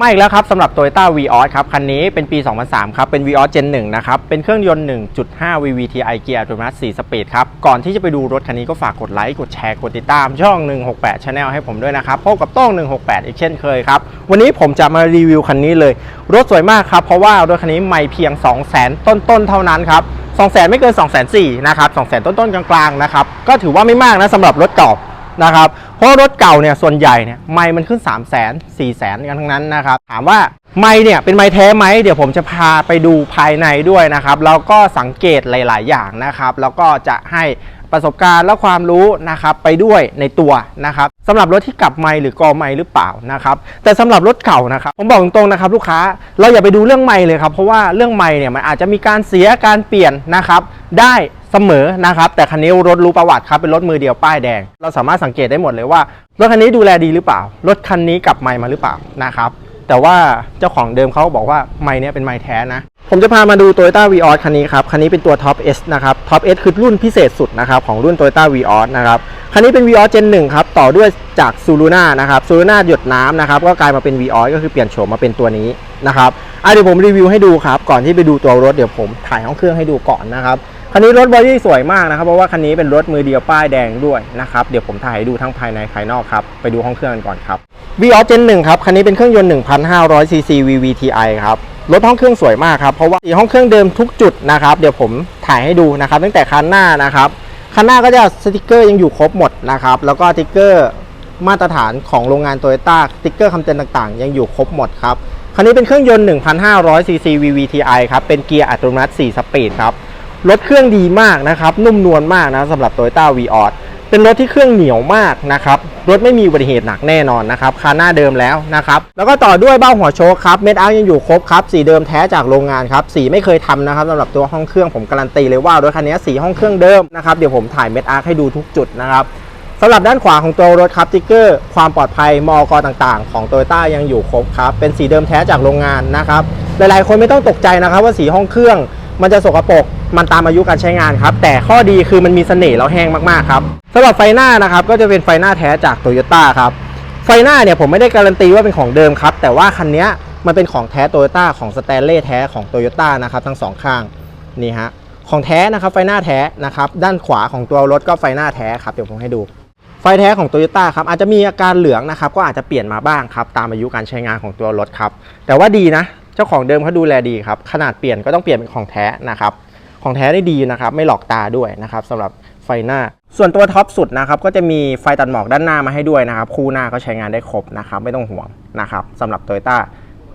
มาอีกแล้วครับสำหรับ Toyota v ีออสครับคันนี้เป็นปี 2003 ครับเป็น v ีออส Gen 1นะครับเป็นเครื่องยนต์ 1.5 VVTi เกียร์อัตโนมัติ4สปีดครับก่อนที่จะไปดูรถคันนี้ก็ฝากกดไลค์กดแชร์กดติดตามช่อง 168 Channel ให้ผมด้วยนะครับพบกับต้อง 168 อีกเช่นเคยครับวันนี้ผมจะมารีวิวคันนี้เลย รถสวยมากครับเพราะว่ารถคันนี้ไม่เพียง 200,000 ต้นๆเท่านั้นครับ200,000 ไม่เกิน 204,000นะครับ200,000 ต้นๆกลางๆนะครับก็ถือว่าไม่มากนะสำหรับรถเก่านะครับ เพราะรถเก่าเนี่ยส่วนใหญ่เนี่ยไม่มันขึ้น 3 0 0 0 0 0 4 0 0 0 0กันทั้งนั้นนะครับถามว่าไม่เนี่ยเป็นไม่แท้ไหมเดี๋ยวผมจะพาไปดูภายในด้วยนะครับแล้วก็สังเกตหลาย ๆ อย่างนะครับแล้วก็จะให้ ประสบการณ์และความรู้นะครับไปด้วยในตัวนะครับสำหรับรถที่กลับไม่หรือกอไม่หรือเปล่านะครับแต่สำหรับรถเก่านะครับผมบอกตรงๆนะครับลูกค้าเราอย่าไปดูเรื่องไม่เลยครับเพราะว่าเรื่องไม่เนี่ยมันอาจจะมีการเสียการเปลี่ยนนะครับได้เสมอนะครับแต่คันนี้รถรู้ประวัติครับเป็นรถมือเดียวป้ายแดง เราสามารถสังเกตได้หมดเลยว่ารถคันนี้ดูแลดีหรือเปล่า รถคันนี้กลับไมค์มาหรือเปล่านะครับแต่ว่าเจ้าของเดิมเขาบอกว่าไมค์เนี้ยเป็นไมค์แท้นะ ผมจะพามาดู Toyota v ีออคันนี้ครับ คันนี้เป็นตัว Top S นะครับ Top S คือรุ่นพิเศษสุดนะครับ ของรุ่น Toyota v ีออนะครับ คันนี้เป็น v ีออ Gen 1ครับ ต่อด้วยจาก s u l u n a นะครับ s u l u n a หยดน้ำนะครับ ก็กลายมาเป็น v ีออก็คือเปลี่ยนโฉมมาเป็นตัวนี้นะครับอะเดี๋ยวผมรีวิวให้ดูครับ ก่อนที่ไปดูตัวรถเดี๋ยวผมถ่ายห้องเครื่องให้ดูก่อนนะครับคันนี้รถบอดี้สวยมากนะครับ เพราะว่าคันนี้เป็นรถมือเดียวป้ายแดงด้วยนะครับ เดี๋ยวผมถ่ายให้ดูทั้งภายในภายนอกครับ ไปดูห้องเครื่องกันก่อนครับ v ีออ Gen 1ครับ คันนี้เป็นเครื่องยนต์1,500 cc VVTi ครับ รถห้องเครื่องสวยมากครับเพราะว่าห้องเครื่องเดิมทุกจุดนะครับ เดี๋ยวผมถ่ายให้ดูนะครับ ตั้งแต่คันหน้านะครับคันหน้าก็จะสติกเกอร์ยังอยู่ครบหมดนะครับ แล้วก็สติกเกอร์มาตรฐานของโรงงานโตโยต้าสติกเกอร์คำเตือนต่างๆ ยังอยู่ครบหมดครับคันนี้เป็นเครื่องยนต์ 1,500 cc VVTi ครับ เป็นเกียร์อัตโนมัติ 4 สปีดครับ รถเครื่องดีมากนะครับ นุ่มนวลมากนะสำหรับ Toyota v ีออ เป็นรถที่เครื่องเหนียวมากนะครับรถไม่มีอุบัติเหตุหนักแน่นอนนะครับคันหน้าเดิมแล้วนะครับแล้วก็ต่อด้วยเบ้าหัวโชคครับเม็ดอาร์ยังอยู่ครบครับสีเดิมแท้จากโรงงานครับสีไม่เคยทำนะครับสำหรับตัวห้องเครื่องผมการันตีเลยว่ารถคันนี้สีห้องเครื่องเดิมนะครับเดี๋ยวผมถ่ายเม็ดอาร์ให้ดูทุกจุดนะครับสำหรับด้านขวาของตัวรถครับติ๊กเกอร์ความปลอดภัยมอกต่างๆ ของ Toyota ยังอยู่ครบครับเป็นสีเดิมแท้จากโรงงานนะครับหลายๆ คนไม่ต้องตกใจนะครับว่าสีห้องเครื่อง มันจะสกปรกมันตามอายุการใช้งานครับ แต่ข้อดีคือมันมีเสน่ห์แล้วแห้งมากๆครับสำหรับไฟหน้านะครับก็จะเป็นไฟหน้าแท้จากโตโยต้าครับไฟหน้าเนี่ยผมไม่ได้การันตีว่าเป็นของเดิมครับ แต่ว่าคันนี้มันเป็นของแท้โตโยต้าของสแตนเล่แท้ของโตโยต้านะครับทั้งสองข้างนี่ฮะของแท้นะครับไฟหน้าแท้นะครับด้านขวาของตัวรถก็ไฟหน้าแท้ครับเดี๋ยวผมให้ดู ไฟแท้ของโตโยต้าครับอาจจะมีอาการเหลืองนะครับก็อาจจะเปลี่ยนมาบ้างครับตามอายุการใช้งานของตัวรถครับแต่ว่าดีนะ เจ้าของเดิมเขาดูแลดีครับ ขนาดเปลี่ยนก็ต้องเปลี่ยนเป็นของแท้นะครับ ของแท้ได้ดีนะครับ ไม่หลอกตาด้วยนะครับสำหรับไฟหน้า ส่วนตัวท็อปสุดนะครับ ก็จะมีไฟตัดหมอกด้านหน้ามาให้ด้วยนะครับ คู่หน้าก็ใช้งานได้ครบนะครับ ไม่ต้องห่วงนะครับสำหรับโตโยต้า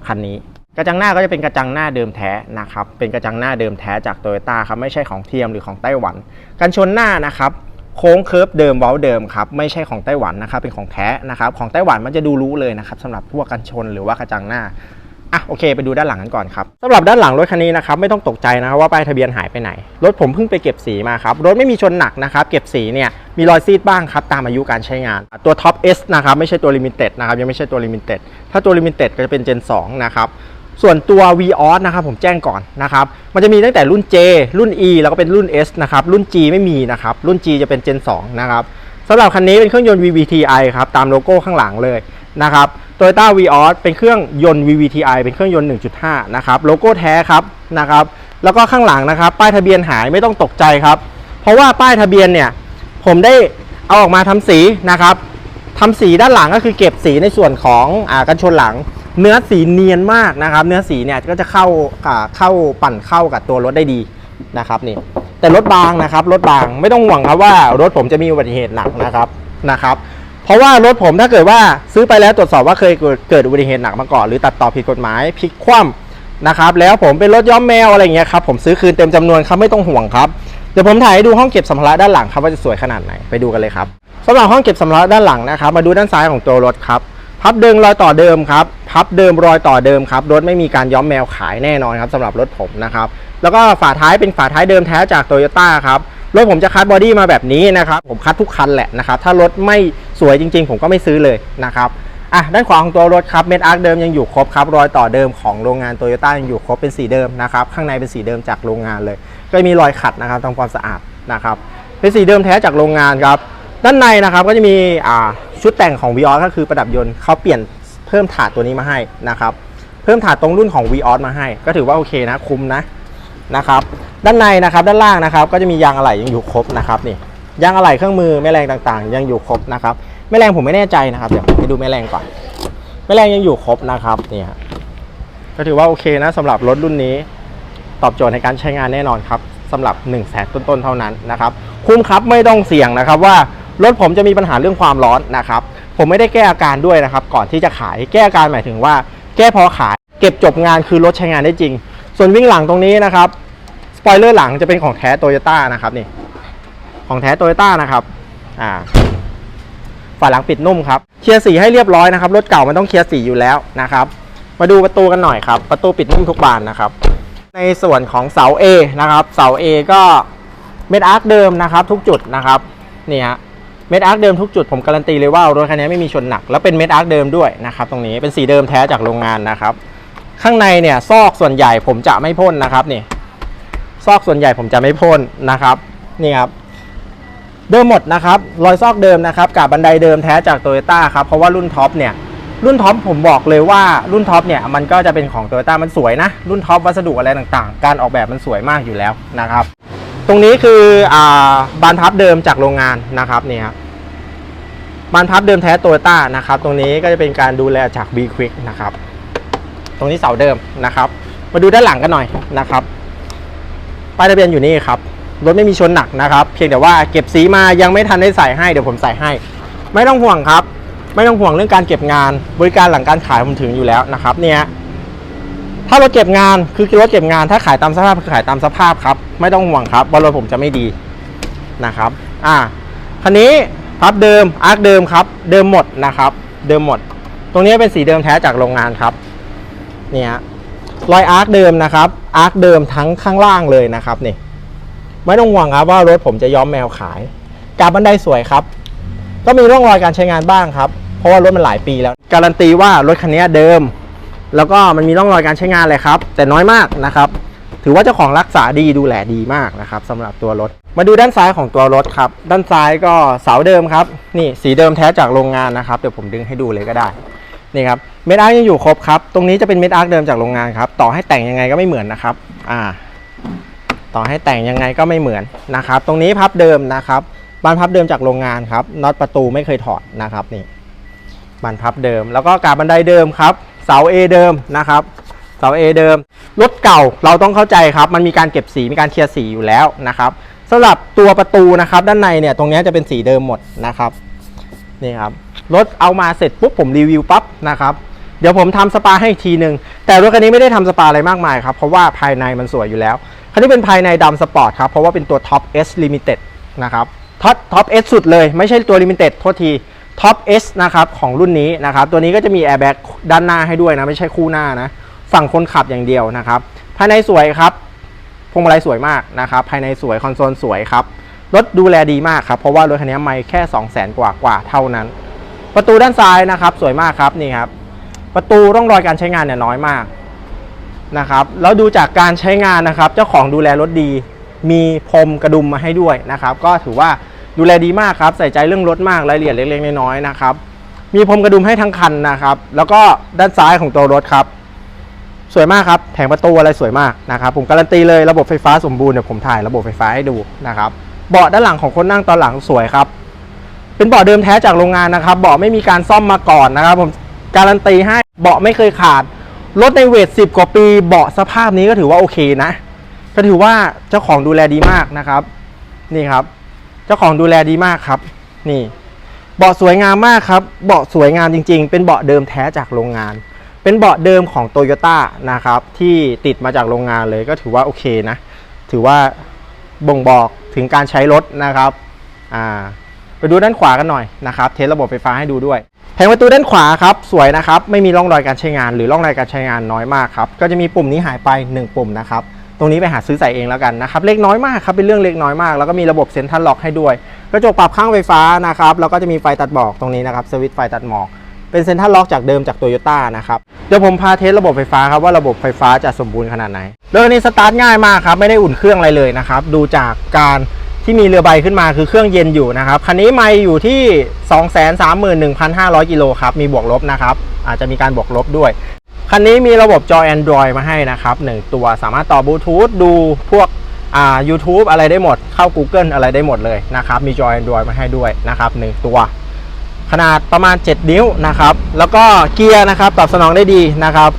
คันนี้ กระจังหน้าก็จะเป็นกระจังหน้าเดิมแท้นะครับ เป็นกระจังหน้าเดิมแท้จากโตโยต้าครับ ไม่ใช่ของเทียมหรือของไต้หวัน กันชนหน้านะครับโค้งเคิร์ฟเดิมเว้าเดิมครับไม่ใช่ของไต้หวันนะครับเป็นของแท้นะครับของไต้หวันมันจะดูรู้เลยนะครับสำหรับพวกกันชนหรือว่ากระจังหน้า อะโอเคไปดูด้านหลังกันก่อนครับสำหรับด้านหลังรถคันนี้นะครับไม่ต้องตกใจนะครับว่าป้ายทะเบียนหายไปไหน รถผมเพิ่งไปเก็บสีมาครับ รถไม่มีชนหนักนะครับ เก็บสีเนี่ยมีรอยซีดบ้างครับ ตามอายุการใช้งาน ตัว Top S นะครับไม่ใช่ตัว Limited นะครับยังไม่ใช่ตัว Limited ถ้าตัว Limited ก็จะเป็น Gen 2นะครับส่วนตัว v ีออนะครับผมแจ้งก่อนนะครับมันจะมีตั้งแต่รุ่น J รุ่น E แล้วก็เป็นรุ่น S นะครับรุ่น G ไม่มีนะครับรุ่น G จะเป็น Gen 2นะครับสำหรับคันนี้เป็นเครื่องยนต์ VVTi ครับตามโลโก้ข้างหลังเลยนะครับ Toyota v ีออเป็นเครื่องยนต์ VVTi เป็นเครื่องยนต์ 1.5 นะครับ โลโก้แท้ครับนะครับ แล้วก็ข้างหลังนะครับ ป้ายทะเบียนหายไม่ต้องตกใจครับ เพราะว่าป้ายทะเบียนเนี่ย ผมได้เอาออกมาทำสีนะครับทำสีด้านหลังก็คือเก็บสีในส่วนของอกันชนหลัง เนื้อสีเนียนมากนะครับ เนื้อสีเนี่ยก็จะเข้าอ่าเข้าปั่นเข้ากับตัวรถได้ดีนะครับนี่ แต่รถบางนะครับ รถบางไม่ต้องห่วงครับว่ารถผมจะมีอุบัติเหตุหนักนะครับนะครับ เพราะว่ารถผมถ้าเกิดว่าซื้อไปแล้วตรวจสอบว่าเคยเกิดอุบัติเหตุหนักมาก่อนหรือตัดต่อผิดกฎหมายพลิกคว่ำนะครับแล้วผมเป็นรถย้อมแมวอะไรเงี้ยครับผมซื้อคืนเต็มจำนวนครับไม่ต้องห่วงครับเดี๋ยวผมถ่ายให้ดูห้องเก็บสัมภาระด้านหลังครับว่าจะสวยขนาดไหนไปดูกันเลยครับสำหรับห้องเก็บสัมภาระด้านหลังนะครับมาดูด้านซ้ายของตัวรถครับพับเดิมรอยต่อเดิมครับพับเดิมรอยต่อเดิมครับรถไม่มีการย้อมแมวขายแน่นอนครับสำหรับรถผมนะครับแล้วก็ฝาท้ายเป็นฝาท้ายเดิมแท้จากโตโยต้าครับรถผมจะคัดบอดี้มาแบบนี้นะครับผมคัดทุกคันแหละนะครับถ้ารถไม่ สวยจริง ๆ ผมก็ไม่ซื้อเลยนะครับอะด้านขวาของตัวรถครับเม็ดอาร์คเดิมยังอยู่ครบครับรอยต่อเดิมของโรงงานโตโยต้ายังอยู่ครบเป็นสีเดิมนะครับข้างในเป็นสีเดิมจากโรงงานเลย ก็มีรอยขัดนะครับทำความสะอาดนะครับเป็นสีเดิมแท้จากโรงงานครับด้านในนะครับก็จะมีอ่าชุดแต่งของวิออก็คือประดับยนต์เขาเปลี่ยนเพิ่มถาดตัวนี้มาให้นะครับเพิ่มถาดตรงรุ่นของ v ีออมาให้ ก็ถือว่าโอเคนะคุ้มนะนะครับด้านในนะครับด้านล่างนะครับก็จะมียางอะไหล่ยังอยู่ครบนะครับนี่ยางอะไหล่เครื่องมือแม่แรงต่างๆ ยังอยู่ครบนะครับ แม่แรงผมไม่แน่ใจนะครับเดี๋ยวไปดูแม่แรงก่อนแม่แรงยังอยู่ครบนะครับนี่ฮะก็ถือว่าโอเคนะสำหรับรถรุ่นนี้ ตอบโจทย์ในการใช้งานแน่นอนครับสำหรับ1นึ่งแสนต้นๆเท่านั้นนะครับคุ้มครับไม่ต้องเสี่ยงนะครับว่ารถผมจะมีปัญหาเรื่องความร้อนนะครับผมไม่ได้แก้อาการด้วยนะครับ ก่อนที่จะขายแก้อาการหมายถึงว่า แก้พอขาย เก็บจบงานคือรถใช้งานได้จริง ส่วนวิ่งหลังตรงนี้นะครับสปอยเลอร์หลังจะเป็นของแท้โตโยต้านะครับนี่ของแท้โตโยต้านะครับอ่า ฝาหลังปิดนุ่มครับเคลียร์สีให้เรียบร้อยนะครับรถเก่ามันต้องเคลียร์สีอยู่แล้วนะครับ มาดูประตูกันหน่อยครับ ประตูปิดนุ่มทุกบานนะครับ ในส่วนของเสา A นะครับเสา A ก็เม็ดอาร์คเดิมนะครับทุกจุดนะครับนี่ฮะเม็ดอาร์คเดิมทุกจุดผมการันตีเลยว่ารถคันนี้ไม่มีชนหนัก แล้วเป็นเม็ดอาร์คเดิมด้วยนะครับตรงนี้เป็นสีเดิมแท้จากโรงงานนะครับ ข้างในเนี่ยซอกส่วนใหญ่ผมจะไม่พ่นนะครับนี่ซอกส่วนใหญ่ผมจะไม่พ่นนะครับนี่ครับ เดิมหมดนะครับรอยซอกเดิมนะครับกับบันไดเดิมแท้จากโตโยต้าครับเพราะว่ารุ่นท็อปเนี่ยรุ่นท็อปผมบอกเลยว่ารุ่นท็อปเนี่ยมันก็จะเป็นของโตโยต้ามันสวยนะ รุ่นท็อปวัสดุอะไรต่างๆ การออกแบบมันสวยมากอยู่แล้วนะครับ ตรงนี้คืออ่าบานพับเดิมจากโรงงานนะครับนี่ครับบานพับเดิมแท้โตโยต้านะครับตรงนี้ก็จะเป็นการดูแลจาก B Quick นะครับตรงนี้เสาเดิมนะครับ มาดูด้านหลังกันหน่อยนะครับป้ายทะเบียนอยู่นี่ครับ รถไม่มีชนหนักนะครับ เพียงแต่ว่าเก็บสีมายังไม่ทันได้ใส่ให้เดี๋ยวผมใส่ให้ ไม่ต้องห่วงครับ ไม่ต้องห่วงเรื่องการเก็บงาน บริการหลังการขายผมถึงอยู่แล้วนะครับ เนี่ยถ้ารถเก็บงานคือรถเก็บงานถ้าขายตามสภาพคือขายตามสภาพครับ ไม่ต้องห่วงครับว่ารถผมจะไม่ดีนะครับ อ่าคันนี้พับเดิมอาร์คเดิมครับ เดิมหมดนะครับ เดิมหมด ตรงนี้เป็นสีเดิมแท้จากโรงงานครับ เนี่ยรอยอาร์คเดิมนะครับ อาร์คเดิมทั้งข้างล่างเลยนะครับนี่ ไม่ต้องห่วงครับว่ารถผมจะย้อมแมวขายกาบบันไดสวยครับ ก็มีร่องรอยการใช้งานบ้างครับ เพราะว่ารถมันหลายปีแล้ว การันตีว่ารถคันนี้เดิม แล้วก็มันมีร่องรอยการใช้งานเลยครับ แต่น้อยมากนะครับ ถือว่าเจ้าของรักษาดีดูแลดีมากนะครับสำหรับตัวรถ มาดูด้านซ้ายของตัวรถครับ ด้านซ้ายก็เสาเดิมครับ นี่สีเดิมแท้จากโรงงานนะครับ เดี๋ยวผมดึงให้ดูเลยก็ได้ นี่ครับ เม็ดอาร์คยังอยู่ครบครับ ตรงนี้จะเป็นเม็ดอาร์คเดิมจากโรงงานครับ ต่อให้แต่งยังไงก็ไม่เหมือนนะครับ อ่า ต่อให้แต่งยังไงก็ไม่เหมือนนะครับ ตรงนี้พับเดิมนะครับบานพับเดิมจากโรงงานครับน็อตประตูไม่เคยถอดนะครับนี่บานพับเดิม แล้วก็กาบบันไดเดิมครับเสา A เดิมนะครับเสา A เดิมรถเก่าเราต้องเข้าใจครับ มันมีการเก็บสีมีการเคลียร์สีอยู่แล้วนะครับสำหรับตัวประตูนะครับด้านในเนี่ยตรงนี้จะเป็นสีเดิมหมดนะครับนี่ครับรถเอามาเสร็จปุ๊บผมรีวิวปั๊บนะครับเดี๋ยวผมทำสปาให้อีกทีหนึ่งแต่รถคันนี้ไม่ได้ทำสปาอะไรมากมายครับเพราะว่าภายในมันสวยอยู่แล้ว คันนี้เป็นภายในดำสปอร์ตครับ เพราะว่าเป็นตัว Top S Limited นะครับท็อปท็อป S สุดเลย ไม่ใช่ตัว Limited โทษที Top S นะครับของรุ่นนี้นะครับ ตัวนี้ก็จะมี Airbag ด้านหน้าให้ด้วยนะ ไม่ใช่คู่หน้านะ ฝั่งคนขับอย่างเดียวนะครับ ภายในสวยครับพวงมาลัยสวยมากนะครับ ภายในสวยคอนโซลสวยครับ รถดูแลดีมากครับ เพราะว่ารถคันนี้ไม่แค่ 2 0 0 0 0 0 กว่ากว่าเท่านั้น ประตูด้านซ้ายนะครับ สวยมากครับนี่ครับ ประตูร่องรอยการใช้งานเนี่ยน้อยมาก นะครับแล้วดูจากการใช้งานนะครับ เจ้าของดูแลรถดี มีพรมกระดุมมาให้ด้วยนะครับ ก็ถือว่าดูแลดีมากครับใส่ใจเรื่องรถมากรายละเอียดเล็กๆน้อยๆนะครับมีพรมกระดุมให้ทั้งคันนะครับ แล้วก็ด้านซ้ายของตัวรถครับ สวยมากครับแผงประตูอะไรสวยมากนะครับผมการันตีเลยระบบไฟฟ้าสมบูรณ์เดี๋ยวผมถ่ายระบบไฟฟ้าให้ดูนะครับเบาะด้านหลังของคนนั่งตอนหลังสวยครับ เป็นเบาะเดิมแท้จากโรงงานนะครับเบาะไม่มีการซ่อมมาก่อนนะครับ ผมการันตีให้เบาะไม่เคยขาด รถในเวท10 กว่าปีเบาะสภาพนี้ก็ถือว่าโอเคนะ ก็ถือว่าเจ้าของดูแลดีมากนะครับ นี่ครับ เจ้าของดูแลดีมากครับ นี่ เบาะสวยงามมากครับ เบาะสวยงามจริง ๆ เป็นเบาะเดิมแท้จากโรงงาน เป็นเบาะเดิมของโตโยต้านะครับ ที่ติดมาจากโรงงานเลยก็ถือว่าโอเคนะ ถือว่าบ่งบอกถึงการใช้รถนะครับ อ่า ไปดูด้านขวากันหน่อยนะครับ เทสระบบไฟฟ้าให้ดูด้วย แผงประตูด้านขวาครับสวยนะครับ ไม่มีร่องรอยการใช้งาน หรือร่องรอยการใช้งานน้อยมากครับ ก็จะมีปุ่มนี้หายไป 1 ปุ่มนะครับ ตรงนี้ไปหาซื้อใส่เองแล้วกันนะครับ เล็กน้อยมากครับ เป็นเรื่องเล็กน้อยมาก แล้วก็มีระบบเซ็นทรัลล็อกให้ด้วย กระจกปรับข้างไฟฟ้านะครับ แล้วก็จะมีไฟตัดหมอกตรงนี้นะครับ สวิตช์ไฟตัดหมอก เป็นเซ็นทรัลล็อกจากเดิมจากโตโยต้านะครับ เดี๋ยวผมพาเทสระบบไฟฟ้าครับว่าระบบไฟฟ้าจะสมบูรณ์ขนาดไหนเรื่องนี้สตาร์ทง่ายมากครับ ไม่ได้อุ่นเครื่องอะไรเลยนะครับ ดูจากการ ที่มีเรือใบขึ้นมาคือเครื่องเย็นอยู่นะครับ คันนี้ไม่อยู่ที่ 231,500 กิโลครับ มีบวกลบนะครับ อาจจะมีการบวกลบด้วย คันนี้มีระบบจอ Android มาให้นะครับ 1 ตัวสามารถต่อบลูทูธดูพวกอ่า YouTube อะไรได้หมด เข้า Google อะไรได้หมดเลยนะครับ มีจอ Android มาให้ด้วยนะครับ 1 ตัว ขนาดประมาณ 7 นิ้วนะครับ แล้วก็เกียร์นะครับ ตอบสนองได้ดีนะครับ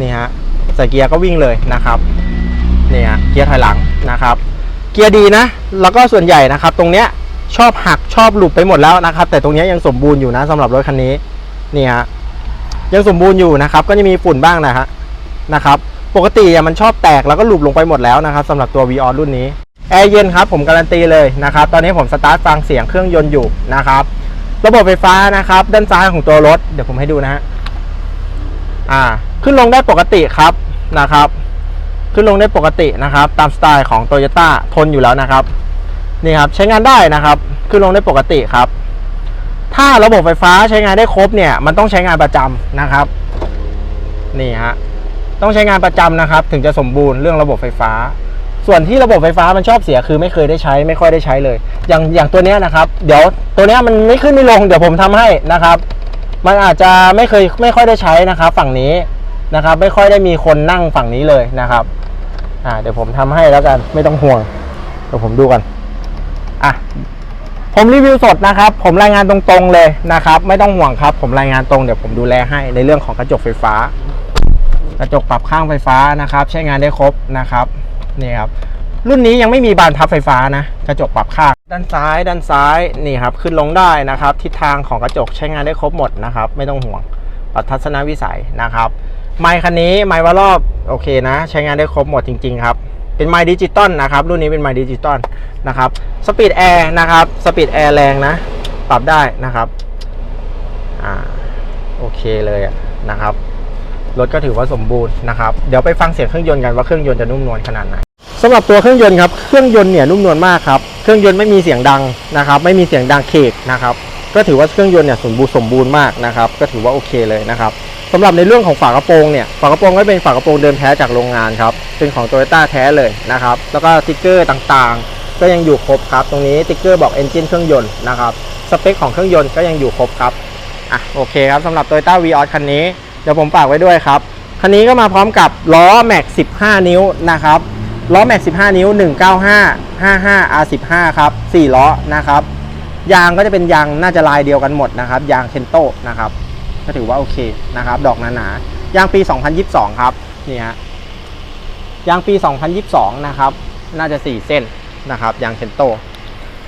นี่ฮะใส่เกียร์ก็วิ่งเลยนะครับนี่ฮะเกียร์ถอยหลังนะครับ กียร์ดีนะ แล้วก็ส่วนใหญ่นะครับ ตรงเนี้ยชอบหักชอบหลุดไปหมดแล้วนะครับ แต่ตรงเนี้ยยังสมบูรณ์อยู่นะสำหรับรถคันนี้นี่ฮะยังสมบูรณ์อยู่นะครับ ก็จะมีฝุ่นบ้างนะฮะนะครับ ปกติอะมันชอบแตกแล้วก็หลุดลงไปหมดแล้วนะครับสำหรับตัว v ีออรุ่นนี้แอร์เย็นครับผมการันตีเลยนะครับ ตอนนี้ผมสตาร์ทฟังเสียงเครื่องยนต์อยู่นะครับ ระบบไฟฟ้านะครับ ด้านซ้ายของตัวรถ เดี๋ยวผมให้ดูนะฮะอ่า ขึ้นลงได้ปกติครับนะครับ ขึ้นลงได้ปกตินะครับ ตามสไตล์ของ t o y ยต้าทนอยู่แล้วนะครับนี่ครับใช้งานได้นะครับ ขึ้นลงได้ปกติครับ ถ้าระบบไฟฟ้าใช้งานได้ครบเนี่ยมันต้องใช้งานประจำนะครับนี่ฮะต้องใช้งานประจำนะครับ ถึงจะสมบูรณ์เรื่องระบบไฟฟ้า ส่วนที่ระบบไฟฟ้ามันชอบเสียคือไม่เคยได้ใช้ ไม่ค่อยได้ใช้เลย อย่างอย่างตัวเนี้ยนะครับ เดี๋ยวตัวเนี้ยมันไม่ขึ้นไม่ลงเดี๋ยวผมทำให้นะครับ มันอาจจะไม่เคยไม่ค่อยได้ใช้นะครับ ฝั่งนี้นะครับ ไม่ค่อยได้มีคนนั่งฝั่งนี้เลยนะครับ อ่าเดี๋ยวผมทำให้แล้วกันไม่ต้องห่วงเดี๋ยวผมดูกันอะผมรีวิวสดนะครับ ผมรายงานตรงๆเลยนะครับ ไม่ต้องห่วงครับ ผมรายงานตรงเดี๋ยวผมดูแลให้ในเรื่องของกระจกไฟฟ้า กระจกปรับข้างไฟฟ้านะครับ ใช้งานได้ครบนะครับนี่ครับรุ่นนี้ยังไม่มีบานพับไฟฟ้านะ กระจกปรับข้าง ด้านซ้าย ด้านซ้ายนี่ครับขึ้นลงได้นะครับ ทิศทางของกระจกใช้งานได้ครบหมดนะครับ ไม่ต้องห่วงปรับทัศนวิสัยนะครับ ไมค์คันนี้ไมค์ว่ารอบโอเคนะ ใช้งานได้ครบหมดจริง ๆ ครับ เป็นไมค์ดิจิตอลนะครับ รุ่นนี้เป็นไมค์ดิจิตอลนะครับสปีดแอร์นะครับสปีดแอร์แรงนะ ปรับได้นะครับอ่าโอเคเลยนะครับรถก็ถือว่าสมบูรณ์นะครับ เดี๋ยวไปฟังเสียงเครื่องยนต์กันว่าเครื่องยนต์จะนุ่มนวลขนาดไหนสำหรับตัวเครื่องยนต์ครับ เครื่องยนต์เนี่ยนุ่มนวลมากครับ เครื่องยนต์ไม่มีเสียงดังนะครับ ไม่มีเสียงดังเคกนะครับ ก็ถือว่าเครื่องยนต์เนี่ยสมบูรณ์สมบูรณ์มากนะครับก็ถือว่าโอเคเลยนะครับสำหรับในเรื่องของฝากระโปรงเนี่ยฝากระโปรงก็เป็นฝากระโปรงเดิมแท้จากโรงงานครับเป็นของโตโยต้าแท้เลยนะครับแล้วก็ติ๊กเกอร์ต่างๆ ก็ยังอยู่ครบครับตรงนี้ติ๊กเกอร์บอกเอนจินเครื่องยนต์นะครับสเปคของเครื่องยนต์ก็ยังอยู่ครบครับอะโอเคครับสำหรับ Toyota v ีออคันนี้เดี๋ยวผมฝากไว้ด้วยครับคันนี้ก็มาพร้อมกับล้อแม็ก15 นิ้วนะครับล้อแม็ก15 นิ้ว 195 55 R15 ครับ4ล้อนะครับ ยางก็จะเป็นยางน่าจะลายเดียวกันหมดนะครับ ยางเคนโตนะครับก็ถือว่าโอเคนะครับ ดอกหนาๆยางปี 2022 ครับนี่ฮะยางปี 2022 นะครับ น่าจะ 4 เส้นนะครับยางเคนโต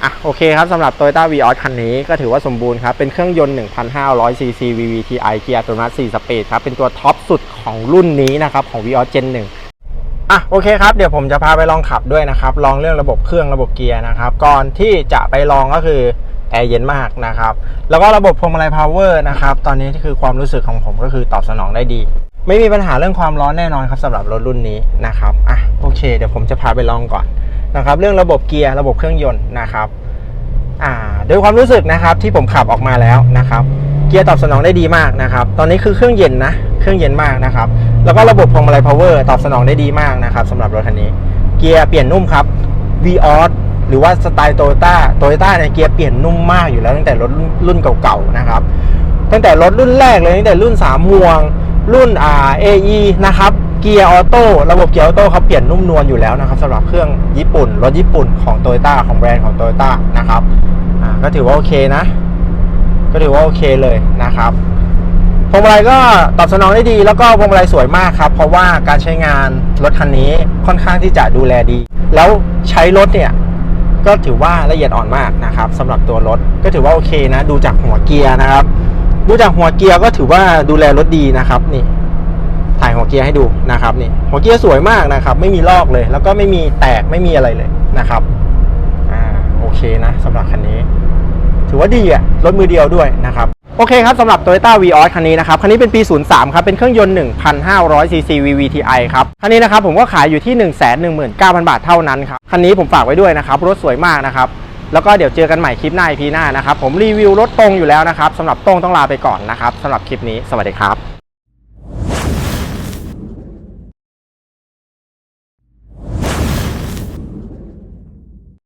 อะโอเคครับสำหรับ Toyota v ีออคันนี้ก็ถือว่าสมบูรณ์ครับ เป็นเครื่องยนต์ 1,500 cc VVTi เกียร์อัตโนมัติ 4 สปีดครับ เป็นตัวท็อปสุดของรุ่นนี้นะครับ ของ v ีออ Gen 1อะโอเคครับเดี๋ยวผมจะพาไปลองขับด้วยนะครับ ลองเรื่องระบบเครื่องระบบเกียร์นะครับ ก่อนที่จะไปลองก็คือ แอร์เย็นมากนะครับ แล้วก็ระบบพวงมาลัยพาวเวอร์นะครับ ตอนนี้คือความรู้สึกของผมก็คือตอบสนองได้ดี ไม่มีปัญหาเรื่องความร้อนแน่นอนครับสำหรับรถรุ่นนี้นะครับอะโอเค เดี๋ยวผมจะพาไปลองก่อนนะครับ เรื่องระบบเกียร์ระบบเครื่องยนต์นะครับอ่าโดยความรู้สึกนะครับที่ผมขับออกมาแล้วนะครับ เกียร์ตอบสนองได้ดีมากนะครับ ตอนนี้คือเครื่องเย็นนะเครื่องเย็นมากนะครับ แล้วก็ระบบพวงมาลัยพาวเวอร์ตอบสนองได้ดีมากนะครับสำหรับรถคันนี้ เกียร์เปลี่ยนนุ่มครับ v ีออ หรือว่าสไตล์โตโยต้าโตโยต้าเนี่ยเกียร์เปลี่ยนนุ่มมากอยู่แล้วตั้งแต่รถรุ่นเก่าๆนะครับ ตั้งแต่รถรุ่นแรกเลยตั้งแต่รุ่น3ห่วง รุ่นอ่า AE นะครับเกียร์ออโต้ระบบเกียร์ออโต้เขาเปลี่ยนนุ่มนวลอยู่แล้วนะครับสำหรับเครื่องญี่ปุ่น รถญี่ปุ่นของโตโยต้าของแบรนด์ของโตโยต้านะครับอ่าก็ถือว่าโอเคนะ ก็ถือว่าโอเคเลยนะครับพวงมาลัยก็ตอบสนองได้ดี แล้วก็พวงมาลัยสวยมากครับ เพราะว่าการใช้งานรถคันนี้ค่อนข้างที่จะดูแลดี แล้วใช้รถเนี่ย ก็ถือว่าละเอียดอ่อนมากนะครับสำหรับตัวรถก็ถือว่าโอเคนะ ดูจากหัวเกียร์นะครับ ดูจากหัวเกียร์ก็ถือว่าดูแลรถดีนะครับนี่ถ่ายหัวเกียร์ให้ดูนะครับนี่หัวเกียร์สวยมากนะครับ ไม่มีลอกเลย แล้วก็ไม่มีแตกไม่มีอะไรเลยนะครับอ่าโอเคนะสำหรับคันนี้ ถือว่าดีอะรถมือเดียวด้วยนะครับ โอเคครับสำหรับ Toyota v ีออคันนี้นะครับ คันนี้เป็นปี 03 ครับ เป็นเครื่องยนต์ 1,500 cc VVTi ครับ คันนี้นะครับผมก็ขายอยู่ที่ 119,000 บาทเท่านั้นครับ คันนี้ผมฝากไว้ด้วยนะครับ รถสวยมากนะครับ แล้วก็เดี๋ยวเจอกันใหม่คลิปหน้าพีหน้านะครับ ผมรีวิวรถตรงอยู่แล้วนะครับสำหรับตรงต้องลาไปก่อนนะครับสำหรับคลิปนี้ สวัสดีครับ